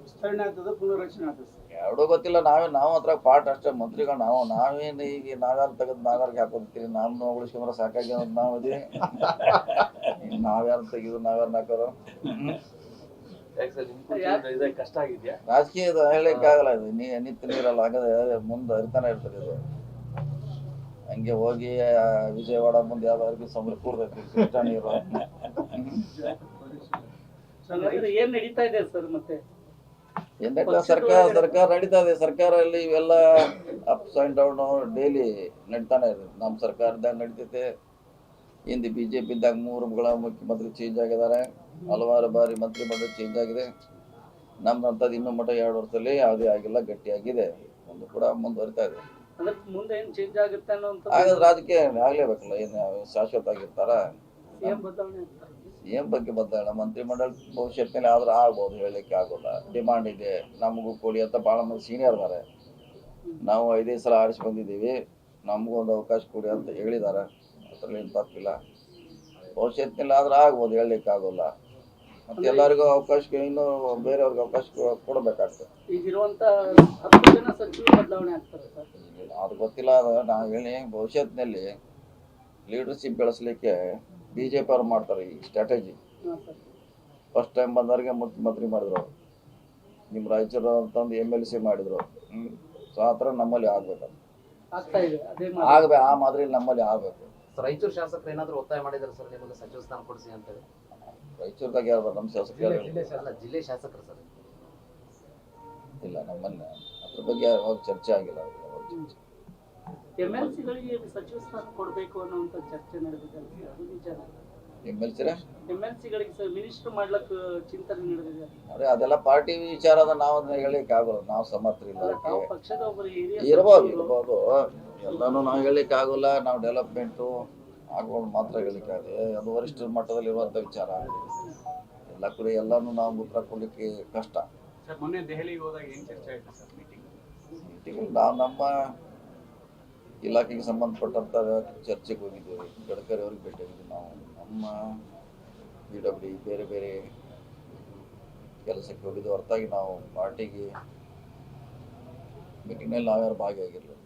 ವಿಸ್ತರಣೆ ಆಗ್ತದೆ ಪುನರ್ರಚನೆ ಆಗ್ತದೆ ಸರ್? ಎರಡೂ ಗೊತ್ತಿಲ್ಲ ನಾವೇ ನಾವು ಹತ್ರ ಪಾಠ ಅಷ್ಟೇ ಮಂತ್ರಿಗಳು ನಾವು ನಾವೇನು ಈಗ ನಾವ್ಯಾರು ತೆಗೆದು ನಾವ್ಯಾರಿಗೆ ಹಾಕೋತೀವಿ ನಮ್ಮ ಉಳಿಸ್ಕೊಂಡ್ರೆ ಸಾಕಾಗಿ ಅನ್ನೋದು ನಾವು ಇದೀವಿ. ನಾವ್ಯಾರು ತೆಗೆದು ನಾವ್ಯಾರು ಹಾಕೋರು ಹಾಕೋದು ಕಷ್ಟ ಆಗಿದ್ಯಾ? ರಾಜಕೀಯದ ಹೇಳಲಿಕ್ಕಾಗಲ್ಲ ಇದು ನೀ ನಿತ್ಯ ನೀರಲ್ಲ ಹಾಗಾದ್ರೆ ಮುಂದೆ ಹರಿತಾನೆ ಇರ್ತದೆ ಇದು. ಹಂಗೆ ಹೋಗಿ ವಿಜಯವಾಡ ಮುಂದೆ ಯಾವ್ದಾದ್ರು ಸಮುದ್ರ ಕೂರ್ತೈತಿ ಕೃಷ್ಣ ನೀರು. ಏನ್ ನಡೀತಾ ಇದೆ ಸರ್ ಮತ್ತೆ? ಸರ್ಕಾರ ಸರ್ಕಾರ ನಡೀತಾ ಇದೆ. ಸರ್ಕಾರದಲ್ಲಿ ಇವೆಲ್ಲ ಅಪ್ಸ್ ಅಂಡ್ ಡೌನ್ ಡೈಲಿ ನಡೀತಾನೆ ಇದೆ. ನಮ್ಮ ಸರ್ಕಾರದಾಗ ನಡೀತೈತೆ. ಹಿಂದೆ ಬಿ ಜೆ ಪಿದಾಗ ಮೂರುಗಳ ಮುಖ್ಯಮಂತ್ರಿ ಚೇಂಜ್ ಆಗಿದ್ದಾರೆ. ಹಲವಾರು ಬಾರಿ ಮಂತ್ರಿ ಮಂಡಲ ಚೇಂಜ್ ಆಗಿದೆ. ನಮ್ದಂಥದ್ದು ಇನ್ನೂ ಮಟ್ಟ ಎರಡು ವರ್ಷದಲ್ಲಿ ಯಾವುದೇ ಆಗಿಲ್ಲ ಗಟ್ಟಿಯಾಗಿದೆ. ಒಂದು ಕೂಡ ಮುಂದುವರಿತಾ ಇದೆ. ಮುಂದೆ ಏನ್ ಚೇಂಜ್ ಆಗುತ್ತೆ ಅನ್ನೋ ಹಾಗಾದ್ರೆ ರಾಜಕೀಯ ಆಗ್ಲೇಬೇಕಲ್ಲ. ಏನು ಶಾಶ್ವತ ಆಗಿರ್ತಾರ? ಏನ್ ಬಗ್ಗೆ ಬದಲಾವಣೆ ಮಂತ್ರಿಮಂಡಲ ಭವಿಷ್ಯದಲ್ಲಿ ಆದ್ರೆ ಆಗ್ಬೋದು ಹೇಳಲಿಕ್ಕೆ ಆಗೋಲ್ಲ. ಡಿಮಾಂಡ್ ಇದೆ ನಮಗೂ ಕೊಡಿ ಅಂತ ಭಾಳ ಮಂದಿ ಸೀನಿಯರ್ ಇದಾರೆ. ನಾವು ಐದೈದು ಸಲ ಆರಿಸಿ ಬಂದಿದ್ದೀವಿ ನಮಗೂ ಒಂದು ಅವಕಾಶ ಕೊಡಿ ಅಂತ ಹೇಳಿದ್ದಾರೆ ಅದ್ರಲ್ಲಿ ಏನು ತಪ್ಪಿಲ್ಲ. ಭವಿಷ್ಯತ್ತಿನಲ್ಲಿ ಆದ್ರೆ ಆಗ್ಬೋದು ಹೇಳಲಿಕ್ಕೆ ಆಗೋಲ್ಲ. ಮತ್ತೆ ಎಲ್ಲರಿಗೂ ಅವಕಾಶ ಇನ್ನೂ ಬೇರೆಯವ್ರಿಗೆ ಅವಕಾಶ ಕೊಡಬೇಕಾಗ್ತದೆ. ಈಗಿರುವಂತ ಹತ್ತು ಜನ ಸಚಿವರು ಬದಲಾವಣೆ ಆಗ್ತಾರೆ ಸರ್. ಅದು ಗೊತ್ತಿಲ್ಲ ನಾವು ಹೇಳಿ ಭವಿಷ್ಯತ್ತಿನಲ್ಲಿ ಲೀಡರ್ಶಿಪ್ ಬೆಳೆಸಲಿಕ್ಕೆ ಬಿ ಜೆ ಪಿ ಅವ್ರು ಮಾಡ್ತಾರೆ ಈ ಸ್ಟ್ರಾಟಜಿ ಫಸ್ಟ್ ಟೈಮ್ ಬಂದವ್ರಿಗೆ ಮುಖ್ಯಮಂತ್ರಿ ಮಾಡಿದ್ರು ಅವ್ರು. ನಿಮ್ಮ ರಾಯಚೂರು ಅಂತಂದು ಎಂ ಎಲ್ ಸಿ ಮಾಡಿದ್ರು ಹ್ಮ್. ಸೊ ಆ ಥರ ನಮ್ಮಲ್ಲಿ ಆಗ್ಬೇಕು. ಆಗ್ಬೇಕು ಆ ಮಾದರಿ ನಮ್ಮಲ್ಲಿ ಆಗ್ಬೇಕು. ರಾಯಚೂರು ಶಾಸಕರು ಏನಾದರೂ ಒತ್ತಾಯ ಮಾಡಿದ್ರು ಸರ್ ನಿಮಗೆ ಸಚಿವ ಸ್ಥಾನ ಕೊಡಿಸಿ ಅಂತ ಹೇಳಿ? ರಾಯಚೂರ್ದಾಗ ಯಾರು ನಮ್ಮ ಶಾಸಕರು ಅಲ್ಲ ಜಿಲ್ಲೆ ಶಾಸಕರು ಸರ್. ಇಲ್ಲ ನಮ್ಮಲ್ಲಿ ಅದ್ರ ಬಗ್ಗೆ ಯಾವಾಗ ಚರ್ಚೆ ಆಗಿಲ್ಲ ಚರ್ಚೆ. ಎಂ ಎಲ್ ಸಿಗಳಿಗೆ ಸಚಿವ ಸ್ಥಾನ ಕೊಡಬೇಕು ಅನ್ನುವಂಥ ಚರ್ಚೆ ನಡೆದಿದೆ ಅದು ನಿಜ ಎಂ ಎಲ್ ಸಿರ ಎಂ ಎಲ್ ಸಿಗಳಿಗೆ ಸರ್ ಮಿನಿಸ್ಟರ್ ಮಾಡ್ಲಕ್ಕೆ ಚಿಂತನೆ ನಡೆದಿದೆ. ಅದೇ ಅದೆಲ್ಲ ಪಾರ್ಟಿ ವಿಚಾರ ಅದ ನಾವು ಅದನ್ನ ಹೇಳಲಿಕ್ಕೆ ಆಗೋಲ್ಲ. ನಾವು ಸಮರ್ಥರಿಲ್ಲ ತಾವು ಅದಕ್ಕೆ. ಪಕ್ಷದ ಒಬ್ಬರು ಹಿರಿಯ ಇರ್ಬೋದು. ಇರ್ಬೋದು. ಎಲ್ಲಾನು ನಾವು ಹೇಳಲಿಕ್ಕೆ ಆಗೋಲ್ಲ. ನಾವು ಡೆವಲಪ್ಮೆಂಟು ಆಗೋದು ಮಾತ್ರ ಹೇಳಲಿಕ್ಕೆ ಆಗಿದೆ. ಅದು ವರಿಷ್ಠ ಮಟ್ಟದಲ್ಲಿ ಇರುವಂಥ ವಿಚಾರ. ಎಲ್ಲ ಕಡೆ ಎಲ್ಲಾನು ನಾವು ಉತ್ತರ ಕೊಡಲಿಕ್ಕೆ ಕಷ್ಟ. ಸರ್ ಮೊನ್ನೆ ದೆಹಲಿಗೆ ಹೋದಾಗ ಏನು ಚರ್ಚೆ ಆಯ್ತು ಸರ್ ಮೀಟಿಂಗ್ ಮೀಟಿಂಗ್ ನಾವು ನಮ್ಮ ಇಲಾಖೆಗೆ ಸಂಬಂಧಪಟ್ಟಂಥ ಚರ್ಚೆಗೆ ಹೋಗಿದ್ದೇವೆ. ಗಡ್ಕರಿ ಅವ್ರಿಗೆ ಭೇಟಿಯಾಗಿದ್ದೀವಿ ನಾವು. ನಮ್ಮ ಪಿ ಡಬ್ಲ್ಯೂ ಬೇರೆ ಬೇರೆ ಕೆಲಸಕ್ಕೆ ಹೋಗಿದ್ದು. ಹೊರತಾಗಿ ನಾವು ಪಾರ್ಟಿಗೆ ಮೀಟಿಂಗ್ನಲ್ಲಿ ನಾವ್ಯಾರು ಭಾಗಿಯಾಗಿರಲಿಲ್ಲ.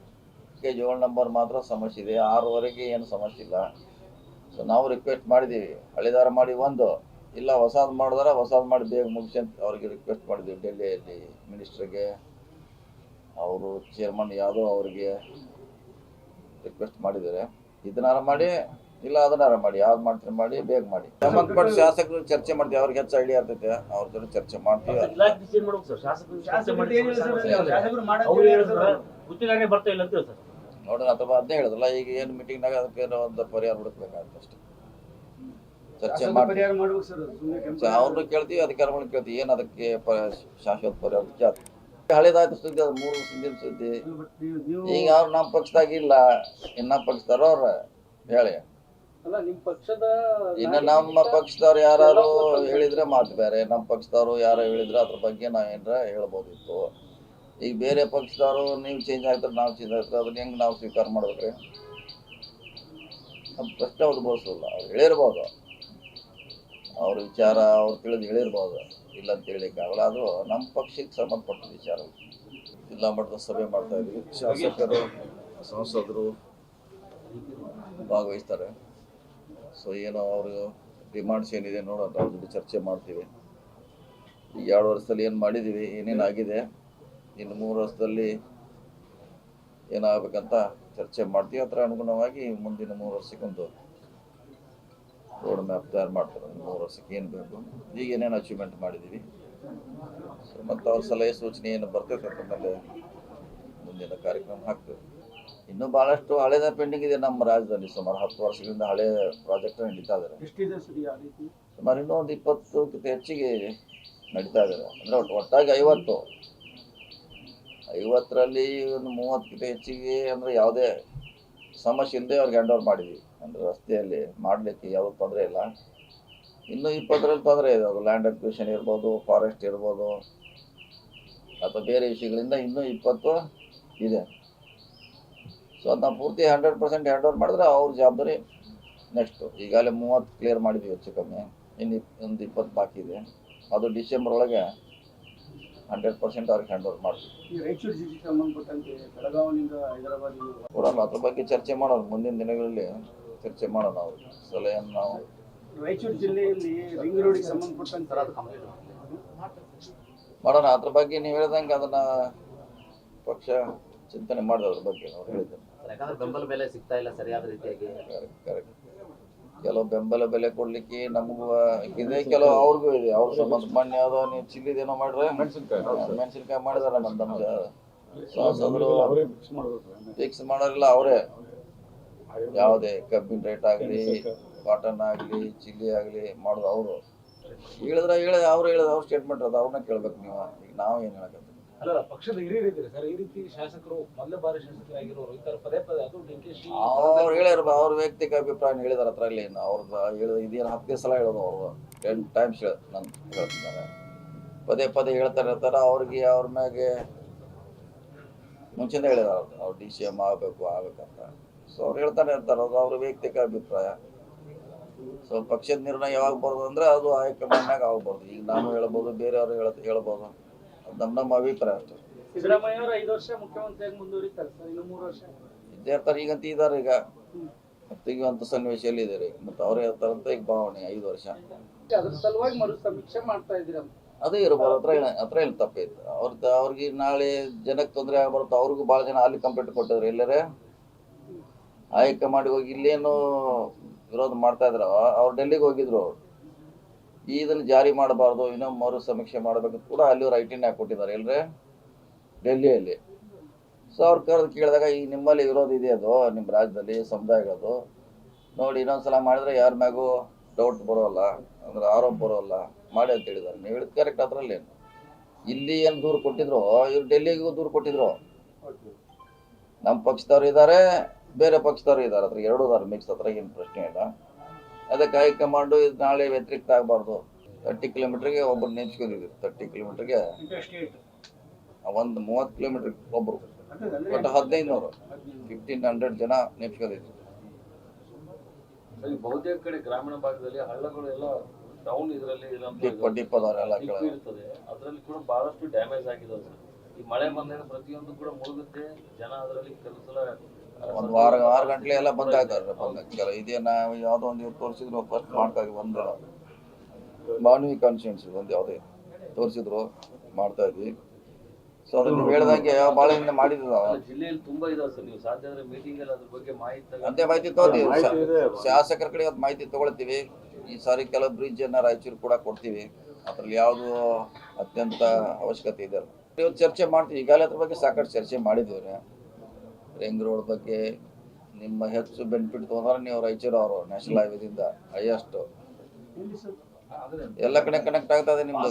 ಕೆ ಜಿ ಏಳು ನಂಬರ್ ಮಾತ್ರ ಸಮಸ್ಯೆ ಇದೆ. ಆರೂವರೆಗೆ ಏನು ಸಮಸ್ಯೆ ಇಲ್ಲ. ಸೊ ನಾವು ರಿಕ್ವೆಸ್ಟ್ ಮಾಡಿದ್ದೀವಿ. ಹಳೆದಾರ ಮಾಡಿ ಒಂದು. ಇಲ್ಲ, ಹೊಸದು ಮಾಡಿದ್ರೆ, ಹೊಸದು ಮಾಡಿ ಬೇಗ ಮುಗಿಸಿ ಅಂತ ಅವ್ರಿಗೆ ರಿಕ್ವೆಸ್ಟ್ ಮಾಡಿದ್ದೀವಿ ಡೆಲ್ಲಿಯಲ್ಲಿ ಮಿನಿಸ್ಟ್ರಿಗೆ ಅವರು ಚೇರ್ಮನ್ ಯಾದವ್ ಅವರಿಗೆ. ರಿಕ್ವೆಸ್ಟ್ ಮಾಡಿದ್ದಾರೆ. ಇದನ್ನಾರ ಮಾಡಿ ಇಲ್ಲ ಅದನ್ನಾರ ಮಾಡಿ ಯಾವ್ದು ಮಾಡ್ತಾರೆ ಮಾಡಿ ಬೇಗ ಮಾಡಿ. ಸಂಬಂಧಪಟ್ಟ ಶಾಸಕರು ಚರ್ಚೆ ಮಾಡ್ತೀವಿ ಅವ್ರಿಗೆ ಹೆಚ್ಚು ಐಡಿಯಾ ಇರ್ತೈತೆ ಅವ್ರ ಜೊತೆ ಚರ್ಚೆ ಮಾಡ್ತೀವಿ. ನೋಡ್ರಿ ಡಿಸೈಡ್ ಮಾಡ್ಬೇಕು ಸರ್? ಶಾಸಕರು ಚರ್ಚೆ ಮಾಡಿ ಶಾಸಕರು ಮಾಡೋದು ಅವ್ರು ಏನು ಹೇಳಿದ್ರೆ ಗುತ್ತಿಗೆನೇ ಇಲ್ಲ ಅಂತ ಸರ್. ನೋಡೋಣ ಅಥವಾ ಅದನ್ನೇ ಹೇಳಿದ್ರಲ್ಲ ಈಗ ಏನು ಮೀಟಿಂಗ್ನಾಗ ಅದಕ್ಕೆ ಏನೋ ಒಂದು ಪರಿಹಾರ ಹುಡುಕ್ಬೇಕಾಗುತ್ತೆ ಅಷ್ಟೇ. ಚರ್ಚೆ ಮಾಡಿ ಅವ್ರನ್ನ ಕೇಳ್ತೀವಿ ಅಧಿಕಾರಿಗಳನ್ನ ಕೇಳ್ತೀವಿ ಏನು ಅದಕ್ಕೆ ಶಾಶ್ವತ ಪರಿಹಾರ ವಿಚಾರ ಹಳೇದಾಯ್ತು ಸುದ್ದಿ ಅದು ಮೂರು ಹಿಂದಿನ ಸುದ್ದಿ. ಈಗ ಅವ್ರು ನಮ್ಮ ಪಕ್ಷದಾಗ ಇಲ್ಲ ಇನ್ನ ಪಕ್ಷದವ್ರು ಅವ್ರ ಹೇಳಿ. ಇನ್ನ ನಮ್ಮ ಪಕ್ಷದವ್ರು ಯಾರು ಹೇಳಿದ್ರೆ ಮಾತು ಬೇರೆ. ನಮ್ಮ ಪಕ್ಷದವ್ರು ಯಾರು ಹೇಳಿದ್ರೆ ಅದ್ರ ಬಗ್ಗೆ ನಾವು ಏನಾರ ಹೇಳ್ಬೋದಿತ್ತು. ಈಗ ಬೇರೆ ಪಕ್ಷದವರು ನೀವು ಚೇಂಜ್ ಆಗ್ತಾರೆ ನಾವು ಚೇಂಜ್ ಆಗ್ತಾರೆ ಅದನ್ನ ಹೆಂಗೆ ನಾವು ಸ್ವೀಕಾರ ಮಾಡ್ಬೇಕ್ರಿ? ನಮ್ಮ ಪ್ರಶ್ನೆ ಉದ್ಭವಿಸಲ್ಲ ಅವ್ರು ಹೇಳಿರ್ಬೋದು. ಅವ್ರ ವಿಚಾರ ಅವ್ರು ತಿಳಿದು ಹೇಳಿರ್ಬೋದು. ಇಲ್ಲ ಅಂತ ಹೇಳಿಕ್ಕಾಗಲ್ಲ ಅದು ನಮ್ಮ ಪಕ್ಷಕ್ಕೆ ಸಂಬಂಧಪಟ್ಟ ವಿಚಾರ. ಜಿಲ್ಲಾ ಮಟ್ಟದ ಸಭೆ ಮಾಡ್ತಾ ಇದ್ವಿ ಶಾಸಕರು, ಸಂಸದರು ಭಾಗವಹಿಸ್ತಾರೆ. ಸೊ ಏನೋ ಅವರು ಡಿಮಾಂಡ್ಸ್ ಏನಿದೆ ನೋಡೋಣ. ಅವ್ರ ಜೊತೆ ಚರ್ಚೆ ಮಾಡ್ತೀವಿ. ಈ ಎರಡು ವರ್ಷದಲ್ಲಿ ಏನು ಮಾಡಿದ್ದೀವಿ, ಏನೇನು ಆಗಿದೆ, ಇನ್ನು ಮೂರು ವರ್ಷದಲ್ಲಿ ಏನಾಗಬೇಕಂತ ಚರ್ಚೆ ಮಾಡ್ತೀವಿ. ಅದರ ಅನುಗುಣವಾಗಿ ಮುಂದಿನ ಮೂರು ವರ್ಷಕ್ಕೊಂದು ರೋಡ್ ಮ್ಯಾಪ್ ತಯಾರು ಮಾಡ್ತಾರೆ ಮೂರು ವರ್ಷಕ್ಕೆ ಏನು ಬೇಕು ಈಗ ಏನೇನು ಅಚೀವ್ಮೆಂಟ್ ಮಾಡಿದ್ದೀವಿ ಸೊ ಮತ್ತು ಅವ್ರ ಸಲಹೆ ಸೂಚನೆ ಏನು ಬರ್ತೈತೆ ಅದ್ರ ಮೇಲೆ ಮುಂದಿನ ಕಾರ್ಯಕ್ರಮ ಹಾಕ್ತೇವೆ. ಇನ್ನೂ ಭಾಳಷ್ಟು ಹಳೆದ ಪೆಂಡಿಂಗ್ ಇದೆ ನಮ್ಮ ರಾಜ್ಯದಲ್ಲಿ. ಸುಮಾರು ಹತ್ತು ವರ್ಷಗಳಿಂದ ಹಳೆ ಪ್ರಾಜೆಕ್ಟ್ ನಡೀತಾ ಇದ್ದಾರೆ ಸುಮಾರು ಇನ್ನೂ ಒಂದು ಇಪ್ಪತ್ತಕ್ಕಿಂತ ಹೆಚ್ಚಿಗೆ ನಡೀತಾ ಇದ್ದಾರೆ ಅಂದರೆ ಒಟ್ಟು ಒಟ್ಟಾಗಿ ಐವತ್ತು. ಐವತ್ತರಲ್ಲಿ ಒಂದು ಮೂವತ್ತಕ್ಕಿಂತ ಹೆಚ್ಚಿಗೆ ಅಂದರೆ ಯಾವುದೇ ಸಮಸ್ಯೆ ಇಲ್ಲದೆ ಅವ್ರಿಗೆ ಹ್ಯಾಂಡ್ ಓವರ್ ಮಾಡಿದ್ವಿ. ಅಂದರೆ ರಸ್ತೆಯಲ್ಲಿ ಮಾಡಲಿಕ್ಕೆ ಯಾವುದೂ ತೊಂದರೆ ಇಲ್ಲ. ಇನ್ನೂ ಇಪ್ಪತ್ತರಲ್ಲಿ ತೊಂದರೆ ಇದೆ. ಅದು ಲ್ಯಾಂಡ್ ಅಕ್ವಿಷನ್ ಇರ್ಬೋದು ಫಾರೆಸ್ಟ್ ಇರ್ಬೋದು, ಅಥವಾ ಬೇರೆ ವಿಷಯಗಳಿಂದ ಇನ್ನೂ ಇಪ್ಪತ್ತು ಇದೆ. ಸೊ ಅದನ್ನ ಪೂರ್ತಿ ಹಂಡ್ರೆಡ್ ಪರ್ಸೆಂಟ್ ಹ್ಯಾಂಡ್ ಓವರ್ ಮಾಡಿದ್ರೆ ಅವ್ರ ಜವಾಬ್ದಾರಿ ನೆಕ್ಸ್ಟು ಈಗಾಗಲೇ ಮೂವತ್ತು ಕ್ಲಿಯರ್ ಮಾಡಿದ್ವಿ ಹೆಚ್ಚು ಕಮ್ಮಿ. ಇನ್ನು ಒಂದು ಇಪ್ಪತ್ತು ಬಾಕಿ ಇದೆ. ಅದು ಡಿಸೆಂಬರ್ ಒಳಗೆ ಹಂಡ್ರೆಡ್ ಪರ್ಸೆಂಟ್ ಅವ್ರಿಗೆ ಹ್ಯಾಂಡ್ ಓವರ್ ಈ ರಾಯಚೂರು ಜಿಲ್ಲೆಗೆ ಸಂಬಂಧಪಟ್ಟಂತೆ ಬೆಳಗಾವಿನಿಂದ ಹೈದರಾಬಾದ್ ಕೊಡೋಣ ಅದ್ರ ಬಗ್ಗೆ ಚರ್ಚೆ ಮಾಡೋದು ಮುಂದಿನ ದಿನಗಳಲ್ಲಿ ಚರ್ಚೆ ಮಾಡೋಣ ನಾವು ಸಲಹೆಯನ್ನು ನಾವು ರಾಯಚೂರು ಜಿಲ್ಲೆಯಲ್ಲಿ ರಿಂಗ್ ರೋಡಿಗೆ ಸಂಬಂಧಪಟ್ಟಂತೆ ಮಾಡೋಣ ಅದ್ರ ಬಗ್ಗೆ ನೀವು ಹೇಳ್ದಂಗೆ ಅದನ್ನ ಪಕ್ಷ ಚಿಂತನೆ ಮಾಡಿದ್ರ ಅದ್ರ ಬಗ್ಗೆ ಅವ್ರು ಹೇಳಿದ್ರು. ಬೆಂಬಲ ಬೆಲೆ ಸಿಗ್ತಾ ಇಲ್ಲ ಸರಿಯಾದ ರೀತಿಯಾಗಿ. ಕರೆಕ್ಟ್ ಕೆಲವು ಬೆಂಬಲ ಬೆಲೆ ಕೊಡ್ಲಿಕ್ಕೆ ನಮಗೂ ಇದೆ ಕೆಲವು ಅವ್ರಿಗೂ ಇದೆ. ಅವ್ರ ಸಂಬಂಧ ಮೊನ್ನೆ ಯಾವ್ದೋ ನೀವು ಚಿಲ್ಲಿದೇನೋ ಮಾಡ್ರೆ ಮೆಣಸಿನ್ಕಾಯಿ. ಮಾಡಿದಾರ ನಮ್ಮ ತಮ್ಮ. ಫಿಕ್ಸ್ ಮಾಡೋರಿಲ್ಲ ಅವರೇ. ಯಾವುದೇ ಕಬ್ಬಿನ ರೇಟ್ ಆಗಲಿ ಕಾಟನ್ ಆಗಲಿ ಚಿಲ್ಲಿ ಆಗಲಿ ಮಾಡೋದು ಅವರು. ಹೇಳಿದ್ರೆ ಹೇಳ ಅವ್ರು ಹೇಳಿದ ಅವ್ರ ಸ್ಟೇಟ್ಮೆಂಟ್ ಅದು ಅವ್ರನ್ನ ಕೇಳ್ಬೇಕು ನೀವು. ಈಗ ನಾವು ಏನು ಹೇಳಕತ್ತೀವಿ ಅಲ್ಲ ಪಕ್ಷದ ಹಿರಿಯರಿದ್ದಾರೆ ಸರ್. ಈ ರೀತಿ ಶಾಸಕರು ಮೊದಲ ಬಾರಿ ಶಾಸಕರಾಗಿರೋರು ಈ ತರ ಪದೇ ಪದೇ ಅದು ಡಿ ಕೆ ಶಿ ಅವ್ರು ಹೇಳಿರ ಅವ್ರ ವೈಯಕ್ತಿಕ ಅಭಿಪ್ರಾಯ ಹೇಳಿದಾರೆ ಹತ್ರ ಏನು ಅವ್ರದ್ದು ಹೇಳಿದ ಇದೇನು ಹತ್ತು ಸಲ ಹೇಳೋದು ಅವರು. ಟೆನ್ ಟೈಮ್ಸ್ ಹೇಳ ನನ್ ಹೇಳ್ತಿದ್ದಾರೆ. ಪದೇ ಪದೇ ಹೇಳ್ತಾರೆ ಇರ್ತಾರೆ. ಅವ್ರಿಗೆ ಅವ್ರ ಮ್ಯಾಗೆ ಮುಂಚೆನೇ ಹೇಳಿದಾರೆ ಅವ್ರು. ಅವ್ರು ಡಿ ಸಿ ಎಂ ಆಗಬೇಕು ಆಗ್ಬೇಕಂತ. ಸೊ ಅವ್ರು ಹೇಳ್ತಾನೆ ಇರ್ತಾರೆ. ಅದು ಅವ್ರ ವೈಯಕ್ತಿಕ ಅಭಿಪ್ರಾಯ. ಸೊ ಪಕ್ಷದ ನಿರ್ಣಯ ಯಾವಾಗ ಬರೋದು ಅಂದ್ರೆ ಅದು ಹೈಕಮಾಂಡ್ನಾಗ ಆಗ್ಬಾರ್ದು. ಈಗ ನಾನು ಹೇಳ್ಬೋದು ಬೇರೆಯವರು ಹೇಳ ಹೇಳ್ಬೋದು. ನಮ್ಮ ನಮ್ಮ ಅಭಿಪ್ರಾಯ ಅಷ್ಟೇ ಸಿದ್ದರಾಮಯ್ಯ ಅವರು ಐದು ವರ್ಷ ಮುಖ್ಯಮಂತ್ರಿಯಾಗಿ ಮುಂದುವರಿತಾರೆ ಸರ್ ಇನ್ನು ಮೂರು ವರ್ಷ. ಇದ್ದೇ ಇರ್ತಾರೆ ಈಗಂತ ಇದ್ದಾರೆ ಈಗ. ತೆಗೆಯುವಂತ ಸನ್ನಿವೇಶದಲ್ಲಿ ಇದ್ದಾರೆ. ಮತ್ತೆ ಅವ್ರ ಹೇಳ್ತಾರಂತ ಈಗ ಭಾವನೆ ಐದು ವರ್ಷ. ಅದ್ರ ಸಲುವಾಗಿ ಮರು ಸಮೀಕ್ಷೆ ಮಾಡ್ತಾ ಅದೇ ಇರಬಾರ್ದು ಹತ್ರ ಏನ ಹತ್ರ ಏನು ತಪ್ಪೈತೆ ಅವ್ರದ್ದು ಅವ್ರಿಗೆ ನಾಳೆ ಜನಕ್ಕೆ ತೊಂದರೆ ಆಗ್ಬಾರ್ದು. ಅವ್ರಿಗೂ ಭಾಳ ಜನ ಅಲ್ಲಿ ಕಂಪ್ಲೇಂಟ್ ಕೊಟ್ಟಿದ್ರು ಎಲ್ಲರೇ. ಮಾಡಿ ಹೋಗಿ ಇಲ್ಲೇನು ವಿರೋಧ ಮಾಡ್ತಾ ಇದ್ರು. ಅವ್ರು ಡೆಲ್ಲಿಗೆ ಹೋಗಿದ್ರು ಅವ್ರು. ಇದನ್ನು ಜಾರಿ ಮಾಡಬಾರ್ದು, ಇನ್ನೂ ಮರು ಸಮೀಕ್ಷೆ ಮಾಡಬೇಕು ಕೂಡ ಅಲ್ಲಿ ರೈಟಿಂಗ್ ಹಾಕಿ ಕೊಟ್ಟಿದ್ದಾರೆ ಎಲ್ರೇ? ಡೆಲ್ಲಿಯಲ್ಲಿ. ಸೊ ಅವ್ರು ಕರೆದು ಕೇಳಿದಾಗ, ಈ ನಿಮ್ಮಲ್ಲಿ ವಿರೋಧ ಇದೆ ಅದು? ನಿಮ್ಮ ರಾಜ್ಯದಲ್ಲಿ ಸಮುದಾಯಗಳದು ನೋಡಿ, ಇನ್ನೊಂದ್ಸಲ ಮಾಡಿದ್ರೆ ಯಾರ ಮ್ಯಾಗೂ ಡೌಟ್ ಬರೋಲ್ಲ, ಅಂದ್ರೆ ಆರೋಪ ಬರೋಲ್ಲ. ಮಾಡಿ ಅಂತ ಹೇಳಿದ್ದಾರೆ. ನೀವು ಹೇಳಿದ ಕರೆಕ್ಟ್ ಅದ್ರಲ್ಲಿ. ಇಲ್ಲಿ ಏನು ದೂರು ಕೊಟ್ಟಿದ್ರು? ಇವ್ರು ಡೆಲ್ಲಿಗೂ ದೂರು ಕೊಟ್ಟಿದ್ರು. ನಮ್ಮ ಪಕ್ಷದವ್ರು ಇದ್ದಾರೆ ಬೇರೆ ಪಕ್ಷದವ್ರು ಇದ್ದಾರೆ ಅದ್ರ ಎರಡೂ ಇದಾರೆ ಮಿಕ್ಸ್ ಏನು ಪ್ರಶ್ನೆ ಇಲ್ಲ. ಅದಕ್ಕೆ ಹೈಕಮಾಂಡು ಇದು ನಾಳೆ ವ್ಯತಿರಿಕ್ತ ಆಗಬಾರ್ದು. ತರ್ಟಿ ಕಿಲೋಮೀಟ್ರಿಗೆ ಒಬ್ಬರು ನೆನ್ಸ್ಕೊಂಡಿದ್ರು ತರ್ಟಿ ಕಿಲೋಮೀಟ್ರಿಗೆ ಒಂದು ಮೂವತ್ತು ಕಿಲೋಮೀಟರ್ ಒಬ್ಬರು ಒಟ್ಟು ಹದಿನೈದು ನೂರು ಫಿಫ್ಟೀನ್ ಹಂಡ್ರೆಡ್ ಜನ ನೆನ್ಸ್ಕೊಂಡಿದ್ರು ಈ ಬಹುತೇಕ ಕಡೆ ಗ್ರಾಮೀಣ ಭಾಗದಲ್ಲಿ ಹಳ್ಳಗಳು ಎಲ್ಲ ಟೌನ್ ಇದರಲ್ಲಿ ಡಿಪ್ಪು ಕೆಳಗೆ. ಇರ್ತದೆ. ಅದರಲ್ಲಿ ಕೂಡ ಬಹಳಷ್ಟು ಡ್ಯಾಮೇಜ್ ಆಗಿದೆ ಈ ಮಳೆ ಬಂದಾಗ ಪ್ರತಿಯೊಂದು ಕೂಡ ಮುಳುಗುತ್ತೆ. ಜನ ಅದರಲ್ಲಿ ಕೆಲಸ ಒಂದು ವಾರ ಆರು ಗಂಟೆ ಎಲ್ಲ ಬಂದ್ ಆಗ್ತಾರೆ ಬಂದ ಕೆಲ ಇದೇ ನಾವು ಯಾವುದೋ ಒಂದು ಇವ್ರು ತೋರಿಸಿದ್ರು ಫಸ್ಟ್ ಮಾಡ್ಕಾಗಿ ಒಂದು ಮಾನವಿ ಕಾನ್ಶಿಯನ್ಸ್ ಒಂದು ಯಾವುದೇ ತೋರಿಸಿದ್ರು ಮಾಡ್ತಾ ಇದ್ವಿ. ಸೊ ಅದನ್ನ ನೀವು ಹೇಳ್ದಂಗೆ ನಾವು. ಅಲ್ಲ, ಜಿಲ್ಲೆಯಲ್ಲಿ ತುಂಬಾ ಇದಾವೆ ಸರ್. ನೀವು ಸಾಧ್ಯ ಆದ್ರೆ ಮೀಟಿಂಗ್ ಅಲ್ಲಿ ಅದ್ರ ಬಗ್ಗೆ ಮಾಹಿತಿ ಅಂತೆ ಮಾಹಿತಿ ತಗೋತೀವಿ. ಶಾಸಕರ ಕಡೆ ಇವತ್ತು ಮಾಹಿತಿ ತಗೊಳ್ತೀವಿ. ಈ ಸಾರಿ ಕೆಲವು ಬ್ರಿಡ್ಜ್ ಅನ್ನ ರಾಯಚೂರು ಕೂಡ ಕೊಡ್ತೀವಿ. ಅದ್ರಲ್ಲಿ ಯಾವುದು ಅತ್ಯಂತ ಅವಶ್ಯಕತೆ ಇದೆ. ಇವತ್ತು ಚರ್ಚೆ ಮಾಡ್ತೀವಿ. ಈಗಾಗಲೇ ಅದ್ರ ಬಗ್ಗೆ ಸಾಕಷ್ಟು ಚರ್ಚೆ ಮಾಡಿದ್ದೀವಿ. ರಿಂಗ್ ರೋಡ್ ಬಗ್ಗೆ ನಿಮ್ಮ ಹೆಚ್ಚು ಬೆನಿಫಿಟ್ ತೊಗೊಂಡ್ರೆ ನೀವು ರಾಯಚೂರು ಅವರು ನ್ಯಾಷನಲ್ ಹೈವೇದಿಂದ ಹೈಯೆಸ್ಟ್ ಎಲ್ಲ ಕಡೆ ಕನೆಕ್ಟ್ ಆಗ್ತದೆ ನಿಮ್ದು.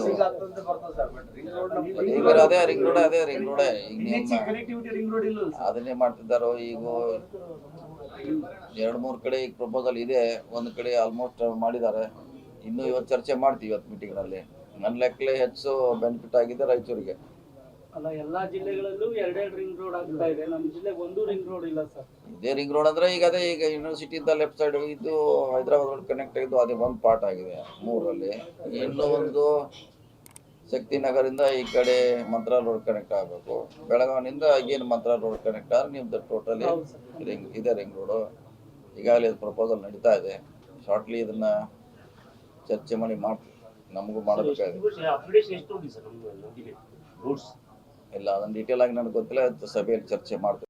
ಈಗ ಅದೇ ರಿಂಗ್ ರೋಡ್ ಅದೇ ರಿಂಗ್ ರೋಡ್ ಈಗ ಅದನ್ನೇ ಮಾಡ್ತಿದ್ದಾರೋ ಈಗ ಎರಡು ಮೂರು ಕಡೆ ಈಗ ಪ್ರಪೋಸಲ್ ಇದೆ ಒಂದ್ ಕಡೆ ಆಲ್ಮೋಸ್ಟ್ ಮಾಡಿದ್ದಾರೆ. ಇನ್ನು ಇವತ್ತು ಚರ್ಚೆ ಮಾಡ್ತೀವಿ ಇವತ್ತು ಮೀಟಿಂಗ್ನಲ್ಲಿ ನನ್ನ ಲೆಕ್ಕಲೆ ಹೆಚ್ಚು ಬೆನಿಫಿಟ್ ಆಗಿದೆ ರಾಯಚೂರಿಗೆ. ಅಲ್ಲ ಎಲ್ಲಾ ಜಿಲ್ಲೆಗಳಲ್ಲೂ ಎರಡೆರಡು ರಿಂಗ್ ರೋಡ್ ಆಗ್ತಾ ಇದೆ. ನಮ್ಮ ಜಿಲ್ಲೆಗೆ ಒಂದು ರಿಂಗ್ ರೋಡ್ ಇಲ್ಲ ಸರ್. ಇದೇ ರಿಂಗ್ ರೋಡ್ ಅಂದ್ರೆ ಈಗ ಅದೇ ಈಗ ಯೂನಿವರ್ಸಿಟಿಯಿಂದ ಲೆಫ್ಟ್ ಸೈಡ್ ಇದು ಹೈದರಾಬಾದ್ ರೋಡ್ ಕನೆಕ್ಟ್ ಆಗಿದ್ದು ಅದೇ ಒಂದು ಪಾರ್ಟ್ ಆಗಿದೆ ಮೂರಲ್ಲಿ ಇನ್ನು ಒಂದು ಶಕ್ತಿನಗರಿಂದ ಈ ಕಡೆ ಮಂತ್ರ ರೋಡ್ ಕನೆಕ್ಟ್ ಆಗಬೇಕು. ಬೆಳಗಾವಿನಿಂದ ಅಗೇನ್ ಮಂತ್ರ ರೋಡ್ ಕನೆಕ್ಟ್ ಆದ್ರೆ ನಿಮ್ದು ಟೋಟಲಿ ರಿಂಗ್ ಇದೆ ರಿಂಗ್ ರೋಡು ಈಗಾಗಲೇ ಪ್ರಪೋಸಲ್ ನಡೀತಾ ಇದೆ. ಶಾರ್ಟ್ಲಿ ಇದನ್ನ ಚರ್ಚೆ ಮಾಡಿ ಮಾಡಿ ನಮಗೂ ಮಾಡಬೇಕಾಗಿದೆ. ಇಲ್ಲ ಅದನ್ನು ಡೀಟೇಲ್ ಆಗಿ ನನಗೆ ಗೊತ್ತಿಲ್ಲ ಸಭೆಯಲ್ಲಿ ಚರ್ಚೆ ಮಾಡ್ತೀವಿ